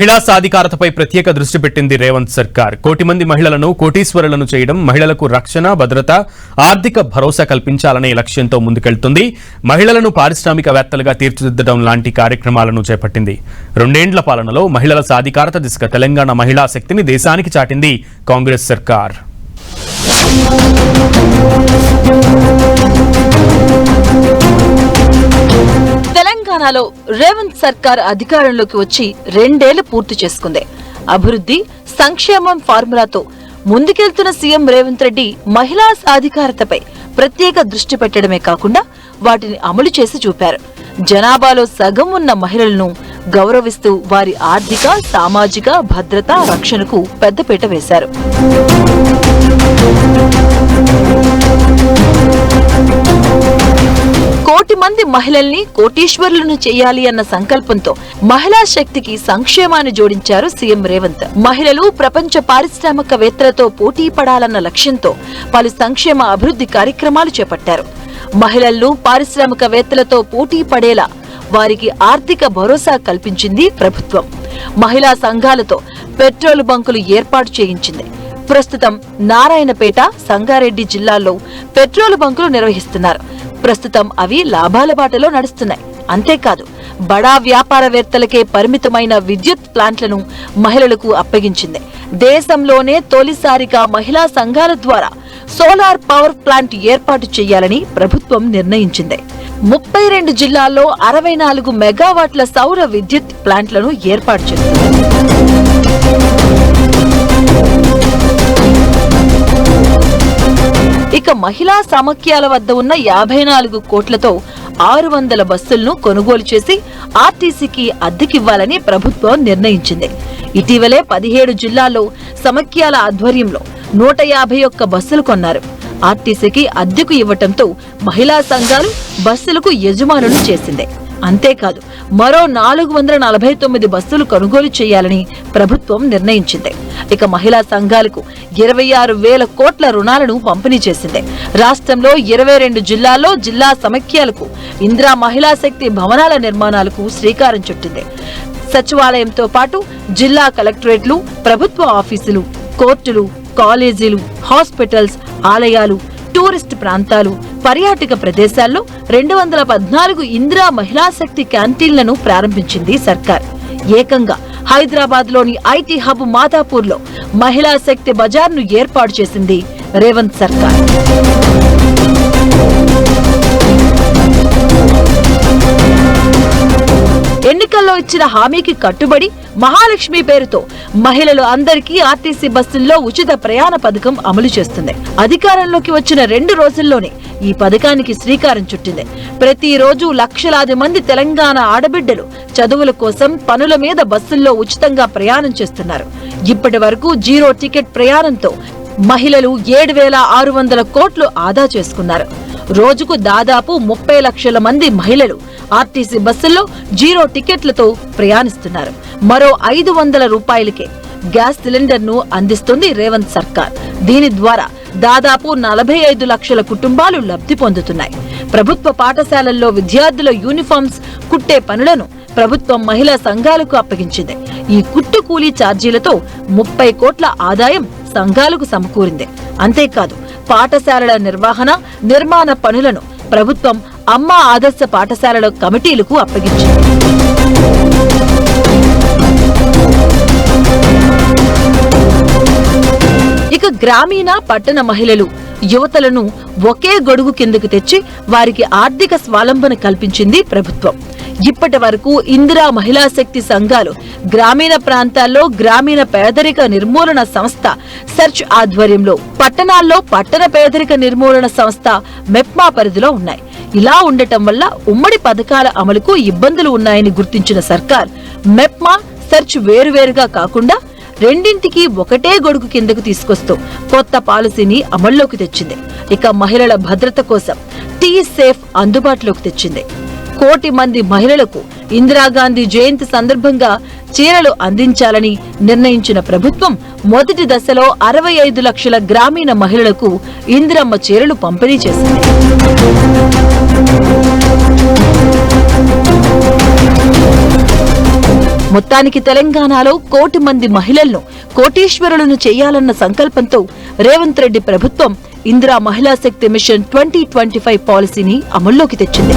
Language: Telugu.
మహిళా సాధికారతపై ప్రత్యేక దృష్టి పెట్టింది రేవంత్ సర్కార్. కోటి మంది మహిళలను కోటీశ్వరులను చేయడం మహిళలకు రక్షణ భద్రత ఆర్థిక భరోసా కల్పించాలనే లక్ష్యంతో ముందుకెళ్తుంది. మహిళలను పారిశ్రామికవేత్తలుగా తీర్చిదిద్దడం లాంటి కార్యక్రమాలను చేపట్టింది. రెండేండ్ల పాలనలో మహిళల సాధికారత దిశగా తెలంగాణ మహిళా శక్తిని దేశానికి చాటింది కాంగ్రెస్ సర్కార్. తెలంగాణలో రేవంత్ సర్కార్ అధికారంలోకి వచ్చి రెండేళ్ళు పూర్తి చేసుకుంది. అభివృద్ధి సంక్షేమం ఫార్ములాతో ముందుకెళ్తున్న సీఎం రేవంత్ రెడ్డి మహిళా సాధికారతపై ప్రత్యేక దృష్టి పెట్టడమే కాకుండా వాటిని అమలు చేసి చూపారు. జనాభాలో సగం ఉన్న మహిళలను గౌరవిస్తూ వారి ఆర్థిక సామాజిక భద్రత రక్షణకు పెద్దపీట వేశారు. కోటి మంది మహిళల్ని కోటీశ్వరులను చేయాలి అన్న సంకల్పంతో మహిళా శక్తికి సంక్షేమాన్ని జోడించారు సీఎం రేవంత్. మహిళలు ప్రపంచ పారిశ్రామికవేత్తలతో పోటీ పడాలన్న లక్ష్యంతో పలు సంక్షేమ అభివృద్ధి కార్యక్రమాలు చేపట్టారు. మహిళలను పారిశ్రామికవేత్తలతో పోటీ పడేలా వారికి ఆర్థిక భరోసా కల్పించింది ప్రభుత్వం. మహిళా సంఘాలతో పెట్రోల్ బంకులు ఏర్పాటు చేయించింది. ప్రస్తుతం నారాయణపేట సంగారెడ్డి జిల్లాల్లో పెట్రోల్ బంకులు నిర్వహిస్తున్నారు. ప్రస్తుతం అవి లాభాల బాటలో నడుస్తున్నాయి. అంతేకాదు బడా వ్యాపారవేత్తలకే పరిమితమైన విద్యుత్ ప్లాంట్లను మహిళలకు అప్పగించింది. దేశంలోనే తొలిసారిగా మహిళా సంఘాల ద్వారా సోలార్ పవర్ ప్లాంట్ ఏర్పాటు చేయాలని ప్రభుత్వం నిర్ణయించింది. ముప్పై రెండు జిల్లాల్లో అరవై నాలుగు మెగావాట్ల సౌర విద్యుత్ ప్లాంట్లను ఏర్పాటు చేస్తుంది మహిళా సమాఖ్యల వద్ద ఉన్న యాభై నాలుగు కోట్లతో ఆరు వందల బస్సులను కొనుగోలు చేసి ఆర్టీసీకి అద్దెకివ్వాలని ప్రభుత్వం నిర్ణయించింది. ఇటీవలే పదిహేడు జిల్లాల్లో సమాఖ్యల ఆధ్వర్యంలో నూట యాభై ఒక్క బస్సులు కొన్నారు. ఆర్టీసీకి అద్దెకు ఇవ్వటంతో మహిళా సంఘాలు బస్సులకు యజమానులు చేసింది. అంతేకాదు మరో నాలుగు వందల నలభై తొమ్మిది బస్సులు కొనుగోలు చేయాలని ప్రభుత్వం నిర్ణయించింది. ఇక మహిళా సంఘాలకు ఇరవై ఆరు వేల కోట్ల రుణాలను పంపిణీ చేసింది. రాష్ట్రంలో ఇరవై రెండు జిల్లాల్లో జిల్లా సమైక్యాలకు ఇందిరా మహిళా శక్తి భవనాల నిర్మాణాలకు శ్రీకారం చుట్టింది. సచివాలయంతో పాటు జిల్లా కలెక్టరేట్లు ప్రభుత్వ ఆఫీసులు కోర్టులు కాలేజీలు హాస్పిటల్స్ ఆలయాలు టూరిస్ట్ ప్రాంతాలు పర్యాటక ప్రదేశాల్లో రెండు వందల పద్నాలుగు ఇందిరా మహిళాశక్తి క్యాంటీన్లను ప్రారంభించింది సర్కార్. ఏకంగా హైదరాబాద్లోని ఐటీ హబ్ మాదాపూర్లో మహిళా శక్తి బజార్ను ఏర్పాటు చేసింది రేవంత్ సర్కార్. ఇచ్చిన హామీకి కట్టుబడి మహాలక్ష్మి పేరుతో మహిళలు అందరికీ ఆర్టీసీ బస్సుల్లో ఉచిత ప్రయాణ పథకం అమలు చేస్తుంది. అధికారంలోకి వచ్చిన రెండు రోజుల్లోనే ఈ పథకానికి శ్రీకారం చుట్టింది. ప్రతిరోజు లక్షలాది మంది తెలంగాణ ఆడబిడ్డలు చదువుల కోసం పనుల మీద బస్సుల్లో ఉచితంగా ప్రయాణం చేస్తున్నారు. ఇప్పటి వరకు జీరో టికెట్ ప్రయాణంతో మహిళలు ఏడు వేల ఆరు వందల కోట్లు ఆదా చేసుకున్నారు. రోజుకు దాదాపు ముప్పై లక్షల మంది మహిళలు ఆర్టీసీ బస్సుల్లో జీరో టికెట్లతో ప్రయాణిస్తున్నారు. మరో ఐదు వందల రూపాయలకే గ్యాస్ సిలిండర్ను అందిస్తుంది రేవంత్ సర్కార్. దీని ద్వారా దాదాపు నలభై ఐదు లక్షల కుటుంబాలు లబ్ధి పొందుతున్నాయి. ప్రభుత్వ పాఠశాలల్లో విద్యార్థుల యూనిఫామ్స్ కుట్టే పనులను ప్రభుత్వం మహిళా సంఘాలకు అప్పగించింది. ఈ కుట్టు కూలీ ఛార్జీలతో ముప్పై కోట్ల ఆదాయం సంఘాలకు సమకూరింది. అంతేకాదు పాఠశాలల నిర్వహణ నిర్మాణ పనులను ప్రభుత్వం అమ్మ ఆదర్శ పాఠశాలల కమిటీలకు అప్పగించింది. ఇక గ్రామీణ పట్టణ మహిళలు యువతలను ఒకే గొడుగు కిందకు తెచ్చి వారికి ఆర్థిక స్వాలంబన కల్పించింది ప్రభుత్వం. ఇప్పటి వరకు ఇందిరా మహిళా శక్తి సంఘాలు గ్రామీణ ప్రాంతాల్లో గ్రామీణ పేదరిక నిర్మూలన సంస్థ సెర్చ్ ఆధ్వర్యంలో పట్టణాల్లో పట్టణ పేదరిక నిర్మూలన సంస్థ మెప్మా పరిధిలో ఉన్నాయి. ఇలా ఉండటం వల్ల ఉమ్మడి పథకాల అమలుకు ఇబ్బందులు ఉన్నాయని గుర్తించిన సర్కార్ మెప్మా సెర్చ్ వేరువేరుగా కాకుండా రెండింటికి ఒకటే గొడుగు కిందకు తీసుకొస్తూ కొత్త పాలసీని అమల్లోకి తెచ్చింది. ఇక మహిళల భద్రత కోసం టీ సేఫ్ అందుబాటులోకి తెచ్చింది. కోటి మంది మహిళలకు ఇందిరాగాంధీ జయంతి సందర్భంగా చీరలు అందించాలని నిర్ణయించిన ప్రభుత్వం మొదటి దశలో అరవై ఐదు లక్షల గ్రామీణ మహిళలకు ఇందిరమ్మ చీరలు పంపిణీ చేసింది. మొత్తానికి తెలంగాణలో కోటి మంది మహిళలను కోటీశ్వరులను చేయాలన్న సంకల్పంతో రేవంత్ రెడ్డి ప్రభుత్వం ఇందిరా మహిళా శక్తి మిషన్ ట్వంటీ ట్వంటీ ఫైవ్ పాలసీని అమల్లోకి తెచ్చింది.